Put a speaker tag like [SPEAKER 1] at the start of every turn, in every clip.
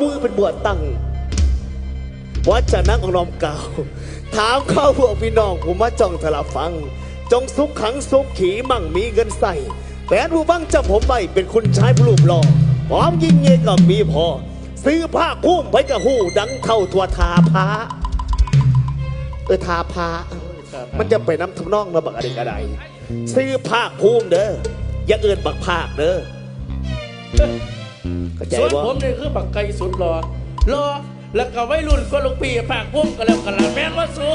[SPEAKER 1] มือเป็นบวชตั้งวัดจะนั่งองนอมเก่าถามข้าพวกพี่น้องผมมาจ้องทละฟัง จงสุขขังสุขขีมั่งมีเงินใส่แฟนผู้บังจำผมไว้เป็นคุณชายผู้รูปหล่อพร้อมยิงเงยกับมีพอ ซื้อผ้าคุ้มไว้กับหูดังเท่าตัวทาพาเออทาพามันจะไปน้ำทำนองระบักอะไรก็ไดซื้อภาคภูมิเด้ออย่าเอินบักภาคเด้อ เข้าใจ
[SPEAKER 2] ส่วน
[SPEAKER 1] ว่า
[SPEAKER 2] ผมนี่คือบักไก่สุดรอรอแล้วก็ไว้รุ่นก็ลูกปีปากพุ่มก็แล้วกันละแม่นว่าสู้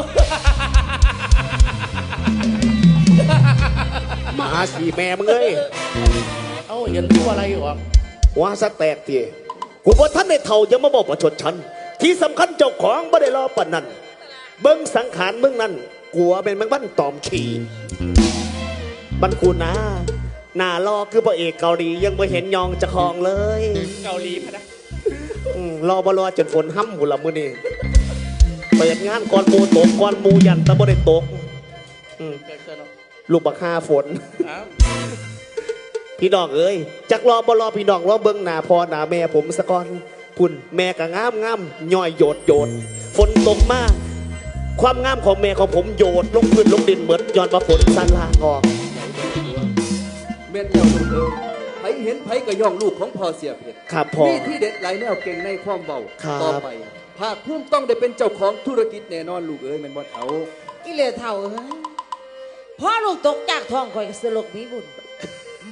[SPEAKER 1] หมาสีแม่มึงเอ้ย
[SPEAKER 2] เอ้าเห็นตัวอะไรออก
[SPEAKER 1] ว่าสแตกทีกูบอกท่านในเท่าจะมาบอกประชดฉัน ที่สำคัญเจ้าของไม่ได้รอปานนั้นเบิ้งสังขารมึงนั่นกลัวเป็นแมงบ้านตอมขี่มันกูนะ หน้ารอคือพระเอกเกาหลียังไม่เห็นยองจะคองเลย
[SPEAKER 2] เกาหลีพะนะ
[SPEAKER 1] อืมรอบรอจนฝนห้ำหุ่นละมือนี่เปิดงานก่อนหมูตกก่อนหมูยันแตะบ่ได้ตกอืม
[SPEAKER 2] เกิดเกิดเนาะ
[SPEAKER 1] ลูกบักฮาฝน
[SPEAKER 2] อ้าว
[SPEAKER 1] พี่น้องเอ้ยจักรอบรอพี่น้องรอเบิ้งหน้าพ่อหน้าแม่ผมสะก่อนพุ่นแม่ก็งามงามย่อยโยดโยดฝนตกมาก ความงามของแม่ของผมโยดลงพื้นลงดินเหมือนย้อนว่าฝนสันลางออก
[SPEAKER 3] เม็ดแล้วลูกเอ้ยไผเห็นไผก็ย่องลูกของพ่อเสียเพชร
[SPEAKER 1] ครับพ่อ
[SPEAKER 3] มีที่เด็ดหลายแนวเก่งในความเบา
[SPEAKER 1] ครับ
[SPEAKER 3] ต่อไป ภาคภูมิต้องได้เป็นเจ้าของธุรกิจแน่นอนลูกเอ้ยแมันบ่เอา
[SPEAKER 4] อีเหลเท่าเอ้ยพ่อลูกตกจากท้องข่อยก็สลกมีบุญ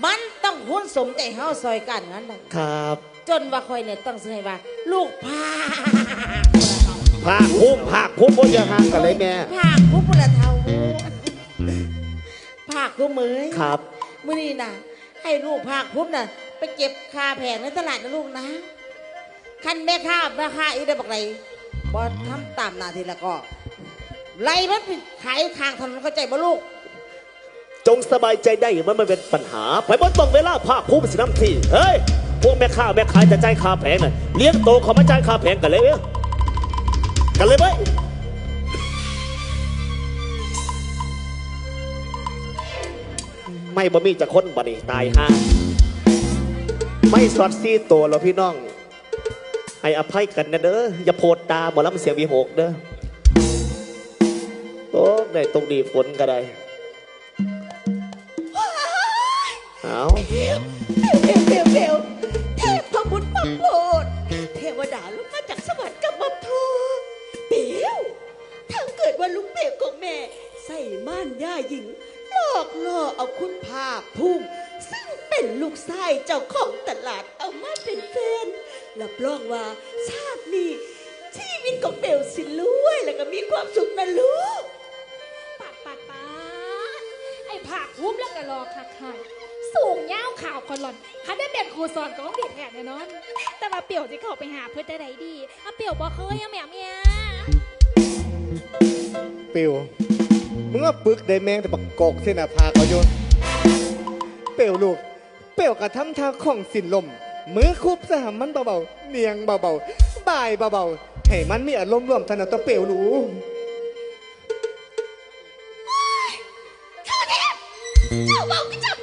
[SPEAKER 4] มันต้องหุ้นสมใจเฮาซอยกันงั้นได้
[SPEAKER 1] ครับ
[SPEAKER 4] จนว่าข่อยเนี่ยต้องเสยว่า ลูกพา
[SPEAKER 1] ภาคภูมิภาคภูมิบ่จะห่างกันเลยแม่
[SPEAKER 4] ภาคผู้ปุระเท่าภาคผู้มือ
[SPEAKER 1] ครับ
[SPEAKER 4] มื้อนี้นะให้ลูกภาคพุ่มน่ะ ไปเก็บคาแผงในตลาดนะลูกนะคันแม่ค้าแม่ค้าอีได้บอกไรบ่ทำตามหน้าที่แล้วก็ไล่มันขายทางถนนเข้าใจบ่ลูก
[SPEAKER 1] จงสบายใจได้มันไม่เป็นปัญหา ไปบนตรงเวลาภาคภูมิสิน้ำที่เฮ้ยพวกแม่ค้าแม่ขายจะจ่ายคาแผงน่ะเลี้ยงโตเขามาจ่ายคาแผงกันเลยเว้ยกันเลยเว้ย ไม่บ่มีจะค้นบ่นี่ตายห่าไม่สอดซีตัวเราพี่น้องให้อภัยกันนะเด้ออย่าโพดตาหมอลำเสียงวีหกเด้อโอ้ได้ตรงดีฝนก็ได้เอา
[SPEAKER 5] เบลเบลเบลเบลเทพพบุตรมาโปรดเทวดาลงมาจากสวรรค์กับมาพอเบลถ้าเกิดว่าลุงเบลของแม่ ใส่ม่านย่าหญิง หลอกล่อเอาคุณภาพภูมิซึ่งเป็นลูกชายเจ้าของตลาดเอามาเป็นแฟนรับรองว่าชาตินี้ชีวิตของเบลสิรวยแล้วก็มีความสุขนะลูก
[SPEAKER 6] ปัดปัดปัดไอ้ผักหุ้มแล้วก็รอคักคักสูงยาวข่าวคนหล่อนคันได้เป็นครูสอนของด็กแท้แน่นอน แต่ว่าเปี่ยวจะเข้าไปหาเพื่อนได้ใดดีอะเปี่ยวบ่เคยอะแม่เมียเปิ
[SPEAKER 7] ว มึงว่าปึกได้แมงแต่บักกอกเส้นาพาเขาโยนเปลวลูก เปลวกระทำท่าของสินลม มือคุบสหามมันเบาๆเนียงเบาๆบ่ายเบาๆให้มันมีอารมณ์ร่วมถนัดตัวเปลวลูก
[SPEAKER 5] เจ้าบอกก็จับท้องกับ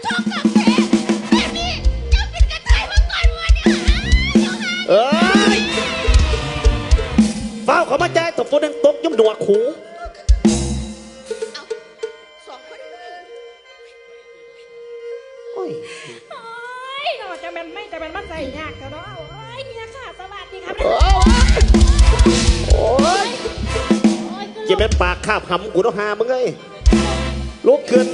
[SPEAKER 5] ะ
[SPEAKER 6] จะเป็นไม่จะเป็นมาใส่ยากแต่เนาะโอ้ยเมียค่ะสวัสดีครับ
[SPEAKER 1] โอ้ย
[SPEAKER 6] โอ้ย
[SPEAKER 1] จะเป็นปากคาบหำกูต้องหามึงไงลุกขึ้น